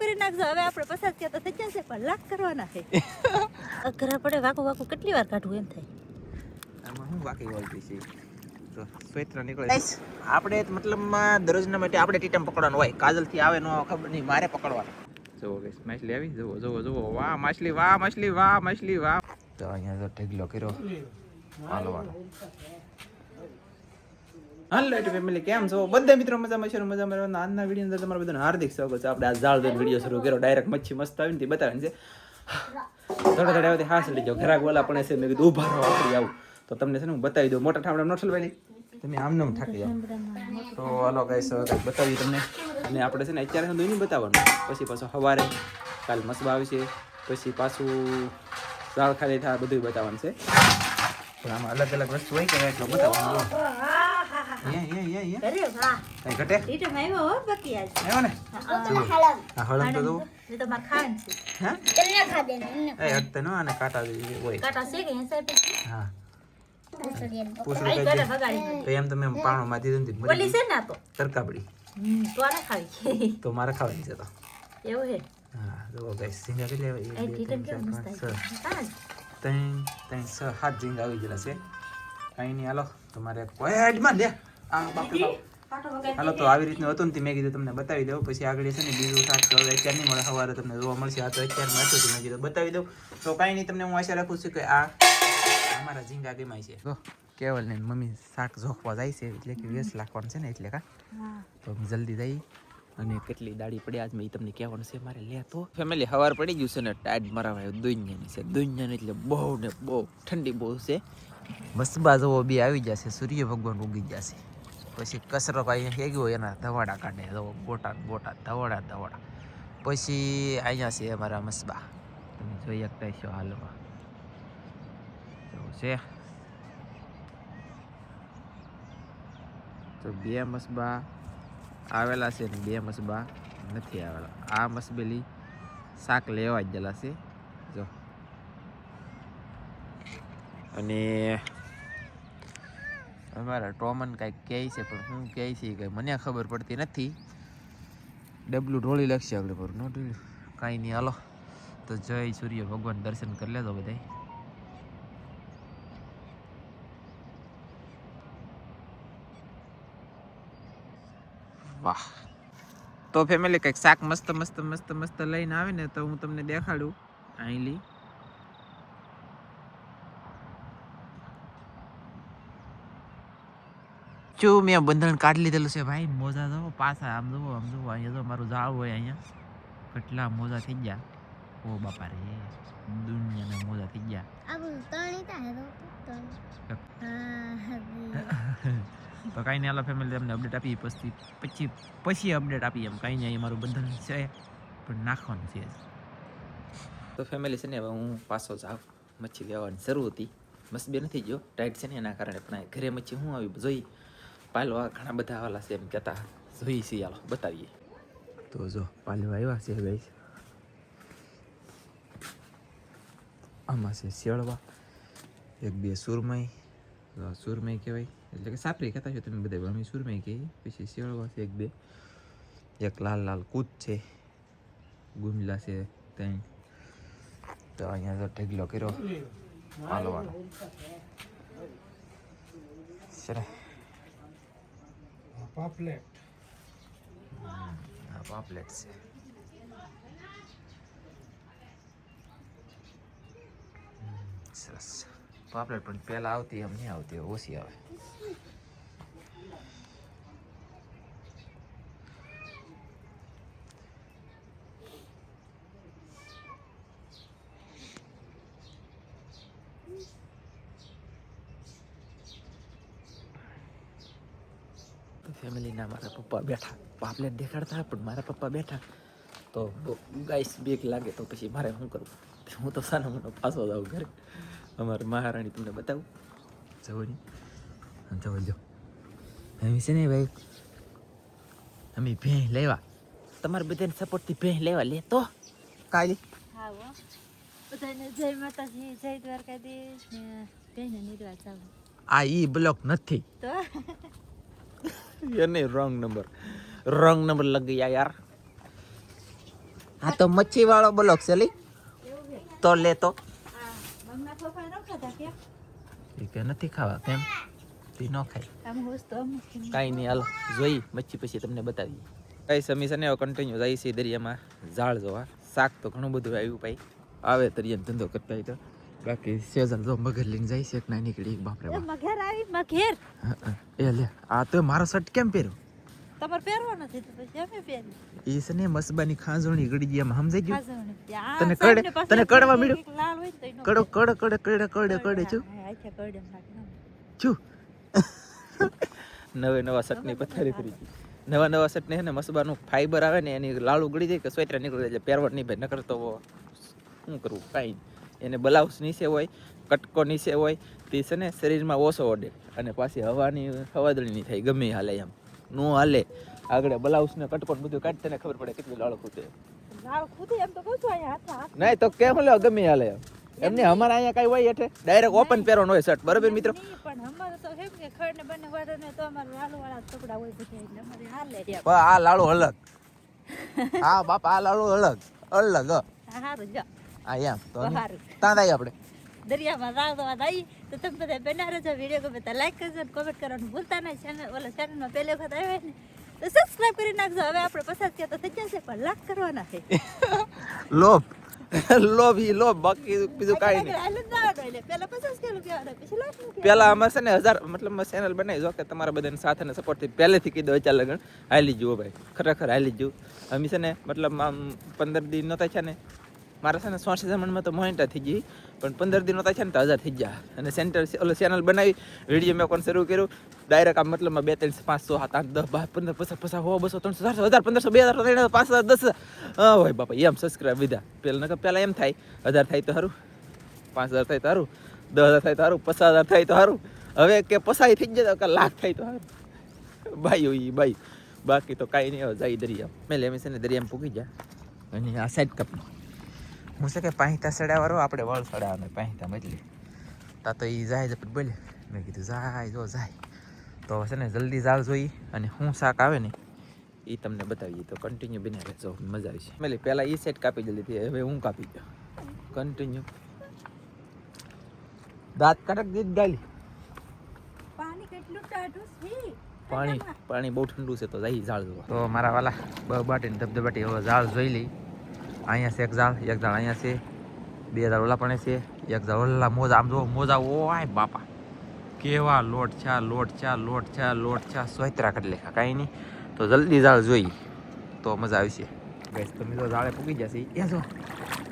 કરી નાખજો. હવે આપણે પસાર થયા તો થઈ જશે પણ લાખ કરવાના છે. અઘરા પડે વાકું વાકું કેટલી વાર કાઢવું એમ થાય? આમાં શું વાકી બોલતી છે? તો સ્વેત્ર નીકળે આપણે મતલબમાં દરરોજના માટે આપણે ટીટમ પકડવાનું હોય. કાજલથી આવે નો ખબર નહીં મારે પકડવાનું. જુઓ ગઈસ માછલી આવી? જુઓ જુઓ જુઓ. વાહ માછલી વાહ માછલી વાહ માછલી વાહ. તો અહીંયા તો ઢગલો કર્યો. હાલો હાલો એટલે ફેમિલી કેમ છો? બધા મિત્રો મજામાં છે મજા રહેવાના. આજના વીડિયો અંદર તમારા બધાને હાર્દિક સ્વાગત છે. આપણે આ ઝાડ વીડિયો શરૂ કર્યો. ડાયરેક્ટ મચ્છી મસ્ત આવીને તે બતાવીને છે. થોડા થોડા આવતી હાસ લઈ જાઓ. ઘરાક બોલા પણ છે મેં કીધું, ઊભા રહો, આપણી આવું. તો તમને છે ને હું બતાવી દઉં. મોટા ઠામડા નોટલ ભાઈ તમે આમ નામ થાકી જાઓ. તો હાલો ગાઈસ કંઈક બતાવી તમને. અને આપણે છે ને અત્યારે સુધી નહીં બતાવવાનું. પછી પાછો સવારે, કાલ મસબા આવશે પછી પાછું ઝાડ ખાલી થાય બધું બતાવવાનું છે. પણ આમાં અલગ અલગ વસ્તુ હોય કે એટલો બતાવવાનું તરકાબડી. તો મારે ખાવાની છે તો. એવું હે? હા તો ગાઈસ આ એક બે રીટમ ત્રણ ત્રણ છ સાત ઝીંગા આવી ગયેલા છે. કઈ નહીં હાલો. તમારે કોઈ એડમાં દે. હાલો તો આવી રીતનું હતું ને તે મેં કીધું તમને બતાવી દઉં. પછી આગળ છે ને બીજું શાક તો અત્યારે નહીં મળે. સવારે તમને જોવા મળશે. આ તો અત્યારમાં હતું તો મેં કીધું. બતાવી દઉં. તો કાંઈ નહીં તમને હું આશા રાખું છું કે આ અમારા ઝીંગા ગમાય છે. જો કેવલ ને મમ્મી શાક જોખવા જાય છે એટલે કે વેસ લાખવાનું છે ને એટલે કા? તો જલ્દી જઈ અને કેટલી દાડી પડી આજ મેં એ તમને કહેવાનું છે મારે લે તો. ફેમિલી હવાર પડી ગયું છે ને ટાઈડ મરાવાય દુનિયાની છે દુનિયાની એટલે બહુ ને બહુ ઠંડી બહુ છે. બસ બાજવો બી આવી જશે સૂર્ય ભગવાન ઉગી જશે પછી કચરો કાંઈ હેગ્યો હોય એના ધવાડા કાઢે જવો ગોટા ને ગોટા ધવાડા ને ધવાડા પછી અહીંયા છે અમારા મસબા તમે જોઈ શકતા છો હાલમાં જેવું છે તો બે મસબા આવેલા છે ને બે મસબા નથી આવેલા આ મસબેલી શાક લેવા જ ગયેલા છે જો અને અમારા ટોમન કાંઈક કહે છે, પણ હું કહે છે કે મને ખબર પડતી નથી. ડબલું ઢોળી લખશે આગળ પર. નો કાંઈ નહીં. હાલો. તો જય સૂર્ય ભગવાન. દર્શન કરી લેજો બધાય. વાહ. તો ફેમિલી કંઈક શાક મસ્ત મસ્ત મસ્ત મસ્ત લઈને આવે ને તો હું તમને દેખાડું. અહીં જો મેં બંધન કાઢી લીધેલું છે ભાઈ મોજા જો પાછા આમ જુઓ આમ જુઓ અહીંયા જો મારું જાવ હોય અહીંયા. કેટલા મોજા થઈ ગયા. ઓ બાપા રે દુનિયાના મોજા થઈ ગયા. તો કાંઈ નહીં આલા ફેમિલી તમને અપડેટ આપી પછી પછી પછી અપડેટ આપી એમ. કાંઈ નહીં મારું બંધન છે પણ નાખવાનું છે તો ફેમિલી છે ને હવે હું પાછો જાઉં મચ્છી લેવાની શરૂ હતી. મસ્ત બે નથી જો ટાઈટ છે ને એના કારણે પણ ઘરે મચ્છી હું આવી જોઈ. પાલો ઘણા બધા આવેલા છે એમ કહેતા. જોઈ છીએ બતાવીએ. તો જો પાલો આવ્યા છે ગઈ આમાં છે શેળવા, એક બે સુરમય સુરમય કહેવાય. એટલે કે સાપરી કહેતા છો, તમે બધા અમે સુરમય કહીએ પછી શેળવા છે એક બે. એક લાલ લાલ કૂદ છે. ગુમલા છે ત્યાં તો અહીંયા તો ઢગલો કર્યો. હાલવાનો. હાલો છે પાપલેટ. આ પાપલેટ છે. સરસ. પાપલેટ પણ પહેલાં આવતી એમ નહીં આવતી ઓછી આવે. ફેમિલીના મારા પપ્પા બેઠા. પાપલેટ દેખાડતા પણ મારા પપ્પા બેઠા. તો ગાઈસ બેક લાગે તો પછી મારે શું કરવું? હું તો સાનો મોટો પાછો જાઉં ઘરે. અમારે મહારાણી તમને બતાવું. જવાની જવા જો અમે છે ને ભાઈ અમે ભેં લેવા. તમારે બધાને સપોર્ટથી ભેં લેવા લે તો. કાલી હા બધાને જય માતાજી જય દ્વારકાધીશ. ને કહીને જાવ આ ઈ બ્લોક નથી. તો? યાર નહીં રોંગ નંબર રોંગ નંબર લગ ગયા યાર હા તો મચ્છી વાળો બ્લોક છે લી તો લે તો કે નથી ખાવા કેમ તે ન ખાય કાંઈ નહીં હાલો જોઈ મચ્છી પછી તમને બતાવી કઈ સમીસને કન્ટિન્યુ જાય છે દરિયામાં ઝાડ જોવા શાક તો ઘણું બધું આવ્યું ભાઈ આવે તરિયાનો ધંધો કરતા હોય તો બાકી સેઝલ જો મગર લઈને જાય છે ના નીકળી એક બાપરે બાપ. મઘેર આવી હા. એ લે આ તો મારો શર્ટ કેમ પહેર્યો? તમારે પહેરવો નથી તો પછી અમે પહેરી છે મસબાની ખાંજોણી ગડી ગઈ એમ સમજાઈ ગયું? તને કડ તને કડવા મળ્યું? લાલ હોય તો કડો કડ. કડ કડ કડ કડ છું હા, કડ છું નવે નવા શર્ટની પથારી ફરી નવા નવા છે ને મસબાનું ફાઈબર આવે ને એની લાળું ગળી જાય કે સ્વેટર નીકળી જાય. એટલે પહેરવટ નહીં ભાઈ નકર તો શું કરવું કાંઈ નહીં. એને બ્લાઉઝ નીચે હોય કટકો નીચે હોય તે છે ને શરીરમાં ઓછો ઓડે અને પાછી હવાની હવાદળી નહીં થાય ગમે હાલે એમ. નો હાલે. આગળ બ્લાઉઝ ને કટકો બધું કાઢ તને ખબર પડે કેટલું લાળો ખૂટે. લાળ નહીં તો કેમ લે ગમે હાલે. એમ એમને અમારે અહીંયા કાંઈ હોય એટલે ડાયરેક્ટ ઓપન પહેરવાનો હોય શર્ટ. બરાબર મિત્રો? પણ અમારે તો કેમ કે ખડ ને બંને વાળાને તો અમારે લાલુવાળા કપડાં હોય બધા અમારે હાલે આ લાડુ અલગ. હા બાપા આ લાડુ અલગ. અલગ હા, હારું જો આ એમ. તો ત્યાં આપણે. દરિયામાં રાવવા આવી તો તમે બધા બના છો વીડિયો ગમે તો લાઈક કરજો અને કોમેન્ટ કરવાનું ભૂલતા નહીં. ચેનલ ઓલા ચેનલમાં પહેલી વખત આવ્યા ને તો સબસ્ક્રાઇબ કરી નાખજો. હવે આપણે પસાર થયા તો થઈ જશે પણ લાખ કરવાના છે. લોભ. લોભ ઈ લોભ. બાકી બીજું કાંઈ નહીં. પેલા અમારે છે ને હજાર મતલબ ચેનલ બનાવી. જો કે તમારા બધાને સાથે સપોર્ટથી પહેલેથી કીધો અચાલ લગન. હાલી જુઓ ભાઈ. ખરેખર હાલી જવું અમે છે ને મતલબ આમ પંદર દિન નહોતા છે ને મારા છે ને સોશિયલ જમણમાં તો મોનિટા થઈ ગઈ, પણ પંદર દિનો થાય છે ને તો હજાર થઈ ગયા. અને સેન્ટર ઓલો ચેનલ બનાવી વીડિયો મેં કોણ શરૂ કર્યું? ડાયરેક્ટ આમ મતલબમાં બે ત્રણ પાંચસો, સાત, આઠ, દસ, બાર, પંદર, પચાસ પચાસ હો બસો, ત્રણસો, ચારસો, હજાર, પંદરસો, બે હજાર ત્રણ પાંચ હજાર. દસ હોય બાપા, એમ સબસ્ક્રાઈબ વિધા પેલા નકર પહેલાં એમ થાય, હજાર થાય તો સારું. પાંચ હજાર થાય તો સારું. દસ હજાર થાય તો સારું. પચાસ હજાર થાય તો સારું. હવે કે પસાઈ થઈ જાય કે લાખ થાય તો સારું. ભાઈ હોય ભાઈ. બાકી તો કાંઈ નહીં જાય દરિયા મેં લેમી છે ને દરિયામાં પૂકી ગયા. અને આ સાઈડ કપ હું છે કે પાહિતા સડાવાળો આપણે વળ સડાવવાનો પાહિતા મજલી. તા તો એ જાય છે બોલે. મેં કીધું જાય જો જાય. તો છે ને જલ્દી જાળ જોઈ અને શું શાક આવે ને એ તમને બતાવીએ. તો કન્ટિન્યુ બને રહેજો મજા આવશે મેલી પહેલાં એ સેટ કાપી દીધી હતી હવે હું કાપી દઉં કન્ટિન્યુ દાંત કડક દીધ ગાલી પાણી કેટલું ટાઢું છે? પાણી પાણી બહુ ઠંડુ છે તો જઈ ઝાડ જોવા. તો મારા વાલા બ બાટીને ધબધબાટી હવે ઝાડ જોઈ લઈ. અહીંયા છે એક ઝાડ એક ઝાડ અહીંયા છે બે ઝાડ ઓલા પણ છે એક ઝાડ ઓલા મોજા આમ જો મોજા ઓય બાપા. કેવા લોટ છે લોટ છે લોટ છે લોટ છે સોયત્રા કરી લેખા કાંઈ નહીં. તો જલ્દી ઝાડ જોઈ તો મજા આવશે. ગઈશ તમે તો ઝાડે પૂગી જશે એ જો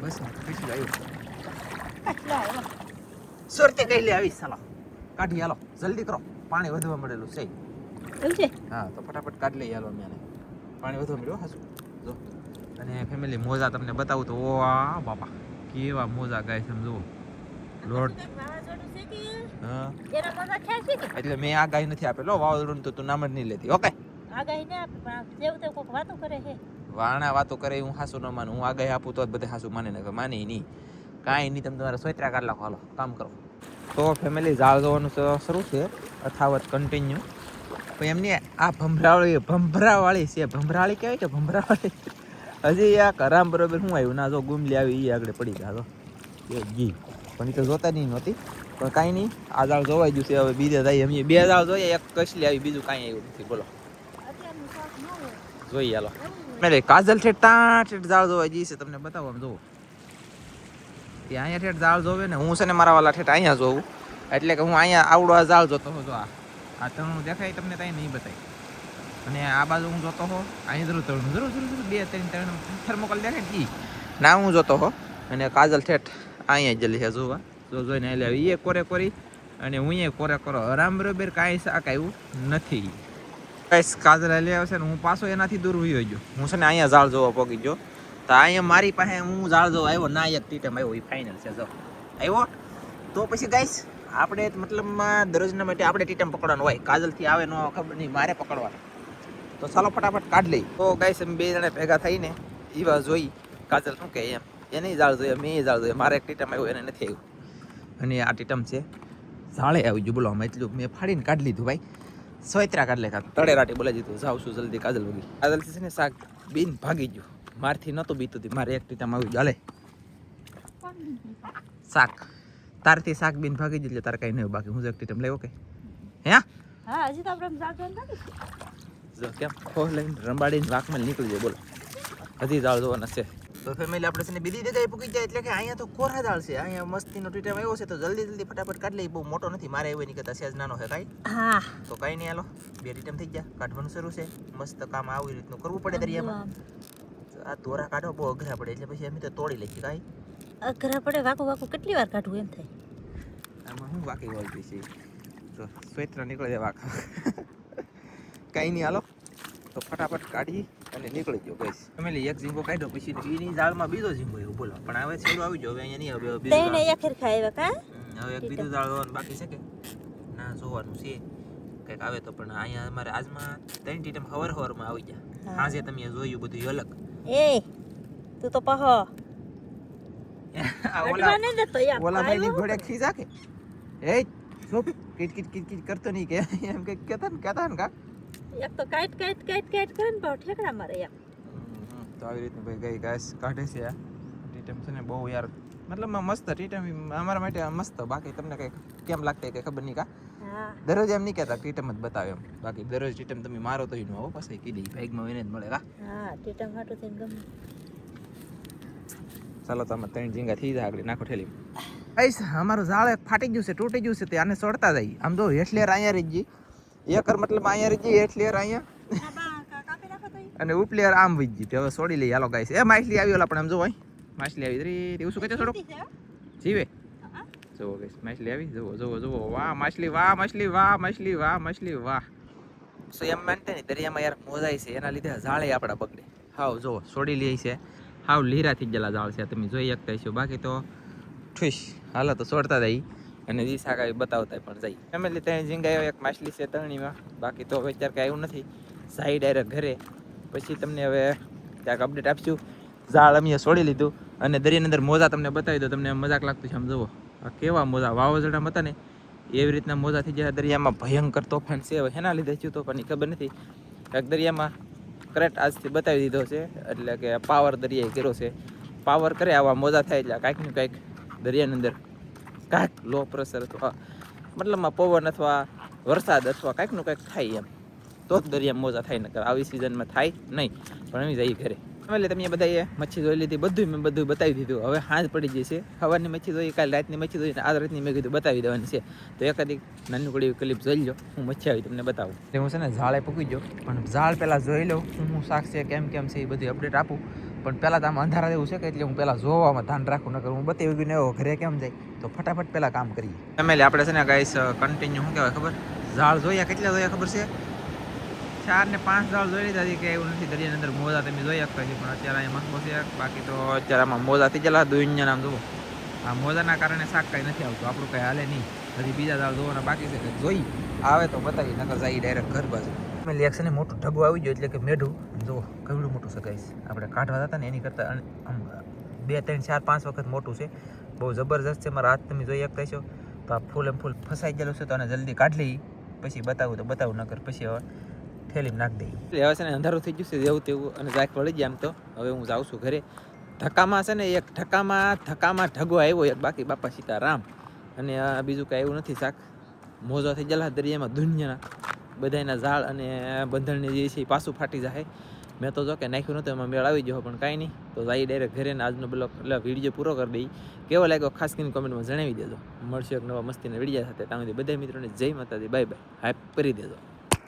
બસ પીછું આવ્યું. સુરતી કઈ લે આવી ચાલો કાઢી હાલો. જલ્દી કરો. પાણી વધવા મળેલું છે. હા તો ફટાફટ કાઢી લઈ હાલો મેં પાણી વધવા મળ્યું હાસુ જો. અને ફેમિલી મોજા તમને બતાવું તો ઓ આ બાપા કેવા મોજા ગાય છે જુઓ. લોટ. એટલે મેં આ ગાય નથી આપેલો વાવાઝોડું તો તું નામ જ નહીં લેતી. ઓકે. વાણા વાતો કરે હું હાસુ ન માનું. હું આગાહી આપું તો જ બધે હાસુ માને ને માને નહીં. કાંઈ નહીં તમે તમારા સોયત્રા કાઢ નાખો હાલો કામ કરો. તો ફેમિલી ઝાડ જોવાનું શરૂ છે. અથાવત કન્ટિન્યુ પણ એમની આ ભંભરાવાળી ભંભરાવાળી છે ભંભરાળી કહેવાય કે ભમરાવાળી હજી આ કરામ બરોબર શું આવ્યું? ના, જો ગુમલી આવી એ આગળ પડી ગયા તો એ ગઈ પણ એ તો જોતા નહીં, નહોતી. પણ કાંઈ નહીં, આ દાળ જોવાઈ ગયું હવે બીજે થાય એમ બે દાળ જોઈએ, એક કસલી આવી, બીજું કાંઈ આવ્યું નથી, બોલો. જોઈએ, હાલો. હોય. કાજલ ઠેઠ ત્યાં ઠેઠ દાળ જોવાઈ જઈ તમને બતાવો, આમ જોવો. ત્યાં અહીંયા ઠેઠ દાળ જોવે ને, હું છે ને મારા વાલા ઠેઠ અહીંયા જોઉં. એટલે કે હું અહીંયા આવડો આ દાળ જોતો હું જો આ. આ તણું દેખાય, તમને ત્યાં નહીં બતાય. અને આ બાજુ હું જોતો હો અહીં ધરું જરૂર જરૂર જરૂર બે, ત્રણ ત્રણ થર્મોકોલ દેખાય ને ના, હું જોતો હો અને કાજલ ઠેઠ અહીંયા જલી છે જોવા. જો જોઈને એટલે એ કોરે કોરી અને હું એ કોરે કરો. આરામ બરોબર કાંઈ શાક આવ્યું નથી. ગાઈસ, કાજલ લે આવશે ને હું પાછો એનાથી દૂર વયો ગયો. હું છે ને અહીંયા ઝાડ જોવા પોગી ગયો. તો અહીંયા મારી પાસે હું ઝાડ જોવા આવ્યો. ના એક ટીટમ આવ્યો. એ ફાઇનલ છે, જો. આવ્યો? તો પછી ગાઈશ આપણે મતલબમાં દરરોજના માટે આપણે ટીટમ પકડવાનું હોય. કાજલથી આવે, ન ખબર નહીં. મારે પકડવાનું. તો ચાલો ફટાફટ કાઢ લઈ. તો ગાઈસ અમે બે જણા ભેગા થઈને એવા જોઈ કાજલ શું કહે એમ. એને ઝાડ જોઈએ મેં ઝાડ જોઈએ મારે એક ટીટમ આવ્યું એને નથી આવ્યું અને આ ટીટમ છે ઝાડે આવી ગયું બોલો આમાં એટલું મેં ફાડીને કાઢી લીધું ભાઈ. સોયત્રા કાઢ લેખા. તળે રાટી બોલાવી દીધું, જાઉં છું જલ્દી કાજલ વગી. કાજલ છે ને શાક બીન ભાગી ગયું. મારથી નહોતું બીતું હતું મારે એક ટીટમ આવ્યું ચાલે શાક. તારથી શાક બીન ભાગી જ એટલે તારે કઈ નહીં. બાકી. હું જ એક ટીટમ લેવો કે હે? હા, હજી તો આપણે રાખીશું. જો કેમ ખોહ લઈને રંબાડીને વાંકમાં નીકળી જાય બોલો. હજી દાળ જોવાના છે. તો ફેમિલી આપણે છે ને બીજી જગ્યાએ પૂકી જાય એટલે કે અહીંયા તો કોરા દાળ છે. અહીંયા મસ્તીનો ટીટમ આવ્યો છે તો જલ્દી જલ્દી ફટાફટ કાઢ લઈ બહુ મોટો નથી મારે એવું નહીં કરતા સેજ નાનો છે કાંઈ. હા. તો કાંઈ નહીં હાલો. બે ટીટમ થઈ ગયા. કાઢવાનું શરૂ છે. મસ્ત કામ આવી રીતનું કરવું પડે દરિયામાં. આ દોરા કાઢો બહુ અઘરા પડે એટલે પછી અમે તો તોડી લઈએ કાંઈ. અઘરા પડે વાકું વાકું કેટલી વાર કાઢવું એમ થાય? આમાં હું વાકી વળતી છે? તો સ્વેત્ર નીકળે છે વાકા કાંઈ નહીં હાલો. તો ફટાફટ કાઢી અને નીકળી ગયો ગઈશ ફેમિલી એક ઝીંગો કાઢ્યો પછી એની જાળમાં બીજો ઝીંગો એવું બોલો. પણ હવે છેડો આવી ગયો હવે અહીંયા નહીં હવે બીજો તઈને એક ફેર ખાય કા? હવે એક બીજું દાળ જોવાનું બાકી છે કે? ના જોવાનું છે. કંઈક આવે તો પણ અહીંયા અમારે આજમાં ત્રણ ટીટમ હવર હવરમાં આવી ગયા. આજે તમે જોયું બધું અલગ. એ તું તો પહો. આ ઓલા ઓલા ભાઈની આવ્યો. ઘોડે ખીજા કે? એ ચૂપ. કીટ કીટ કીટ કીટ કરતો નહીં કે? એમ કે કેતા ને કેતા ને કા? એક તો કાઈટ કાઈટ કાઈટ કાઈટ કરે ને ભાવ ઠેકડા મારે એમ. તો આવી રીતનું ભાઈ ગઈ ઘાસ કાઢે છે આ. ટીટમ છે ને બહુ યાર મતલબ મસ્ત ટીટમ અમારા માટે મસ્ત. બાકી તમને કઈ કેમ લાગતે કે ખબર નહીં કા? દરરોજ એમ નહીં કહેતા ટીટમ જ બતાવે એમ. બાકી દરરોજ ટીટમ તમે મારો તો નો પછી કીધી બેગમાં વિને જ મળે કા? હા ટીટમ માટું થઈને ગમે. ચાલો તમે ત્રણ ઝીંગા થઈ જાય આગળ નાખો ઠેલી. આઈસ અમારું ઝાડ ફાટી ગયું છે તૂટી ગયું છે તે આને સોડતા જાય. આમ જો હેઠલેર અહીંયા રહી ગઈ. એકર મતલબ અહીંયા રહી ગઈ હેઠલેર અહીંયા. અને ઉપલેર આમ વીજ ગઈ તે હવે છોડી લઈએ. હાલો ગાઈસ. એ માછલી આવી ઓલા પણ આમ જો માછલી આવી. રે એવું શું કહે હો. જીવે. જુઓ ગાઈસ માછલી આવી. જુઓ જુઓ જુઓ. વાહ માછલી વાહ માછલી વાહ માછલી વાહ માછલી વાહ. સો એમ માનતે ને દરિયામાં યાર મોજાય છે. એના લીધે ઝાડે આપણા બગડે હાવ જુઓ. છોડી લઈ છે. હાવ લીરા થઈ ગયેલા ઝાડ છે. તમે જોઈ શકતા છો બાકી તો ઠુશ હાલો તો છોડતા જાય. અને જી શાક બતાવતા પણ જઈ ફેમિલી ત્યાં ઝીંગાયો એક માછલી છે તરણીમાં. બાકી તો હવે અત્યારે કાંઈ એવું નથી. સાઈ ડાયરેક્ટ ઘરે. પછી તમને હવે ક્યાંક અપડેટ આપશું. ઝાડ અમે છોડી લીધું અને દરિયાની અંદર મોજા તમને બતાવી દો તમને મજાક લાગતું છે આમ જુઓ. આ કેવા મોજા? વાવાઝોડા હતા ને, એવી રીતના મોજા થઈ દરિયામાં ભયંકર તોફાન છે. એના લીધે થયું તોફાનની ખબર નથી. ક્યાંક દરિયામાં કરેક્ટ આજથી બતાવી દીધો છે. એટલે કે પાવર દરિયાએ કર્યો છે. પાવર કરે, આવા મોજા થાય એટલે કાંઈક ને કાંઈક દરિયાની અંદર કાંઈક લો પ્રેશર અથવા મતલબમાં પવન અથવા વરસાદ અથવા કાંઈકનું કાંઈક થાય એમ. તો જ દરિયા મોજા થાય, નકર આવી સિઝનમાં થાય નહીં. પણ એમ જઈએ ઘરે. એટલે તમે બધાએ મચ્છી જોઈ લીધી બધું મેં બધું બતાવી દીધું. હવે હાથ પડી જશે સવારની મચ્છી જોઈ કાલે રાતની મચ્છી જોઈ આજ રાતની મેં કીધું બતાવી દેવાની છે. તો એકાદી એક કડી ક્લિપ જોઈ લો હું મચ્છી આવી તમને બતાવું. એટલે હું છે ને ઝાડે પૂકી જો પણ ઝાડ પહેલાં જોઈ લઉં હું શું શાક છે કેમ કેમ છે એ બધી અપડેટ આપું. પણ પહેલાં તો આમ અંધારા જેવું છે કે એટલે હું પહેલાં જોવામાં ધ્યાન રાખું નકર હું બતાવી ગયું ને એવો ઘરે કેમ જાય. તો ફટાફટ પહેલાં કામ કરીએ. ફેમિલી આપણે છે ને ગાઈસ કન્ટિન્યુ શું કહેવાય ખબર? ઝાડ જોયા કેટલા જોયા ખબર છે? ચાર ને પાંચ દાળ જોઈ લીધા કે એવું નથી, દરિયાની અંદર મોજા તમે જોઈ શકતા છો, પણ અત્યારે અહીંયા મસ્ત છે. બાકી તો અત્યારે આમાં મોજા થઈ ગયેલા દુનિયા નામ જુઓ. આ મોજાના કારણે શાક કાંઈ નથી આવતું, આપણું કાંઈ હાલે નહીં. હજી બીજા દાળ જોવાના બાકી છે કે જોઈ આવે તો બતાવી, નકર જાય ડાયરેક્ટ ઘર બાજુ. મેં લેક્શન મોટું ઢગું આવી ગયું, એટલે કે મેઢું. જો કેવડું મોટું છે આપણે કાઢવા હતા ને, એની કરતાં આમ બે, ત્રણ, ચાર, પાંચ વખત મોટું છે. બહુ જબરજસ્ત છે મારા હાથ તમે જોઈ શકતા છો તો આ ફૂલ એમ ફૂલ ફસાઈ ગયેલું છે, તો આને જલ્દી કાઢ લઈ. પછી બતાવું તો બતાવું, નકર પછી હવે. થેલીમાં નાખી દઈ એટલે હવે છે ને અંધારું થઈ ગયું છે જેવું તેવું અને જાક વળી ગયા આમ તો. હવે હું જાઉં છું ઘરે. ધક્કામાં છે ને એક ધક્કામાં ધક્કામાં ઢગો આવ્યો એક બાકી બાપા સીતારામ. અને બીજું કાંઈ એવું નથી, શાક મોજો થઈ ગયેલા દરિયામાં, દુનિયાના. બધાના ઝાડ અને બંધણની જે છે પાછું ફાટી જાય. મેં તો જો કે નાખ્યું નહોતું, એમાં મેળ આવી ગયો પણ કાંઈ નહીં. તો જઈ ડાયરેક્ટ ઘરે આજનો બ્લોગ, એટલે વીડિયો પૂરો કરી દઈ કેવો લાગ્યો ખાસ કરીને કોમેન્ટમાં જણાવી દેજો. મળશે એક નવા મસ્તીના વિડીયા સાથે. ત્યાં સુધી બધા મિત્રોને જય માતાજી, બાય બાય. હાઈપ કરી દેજો.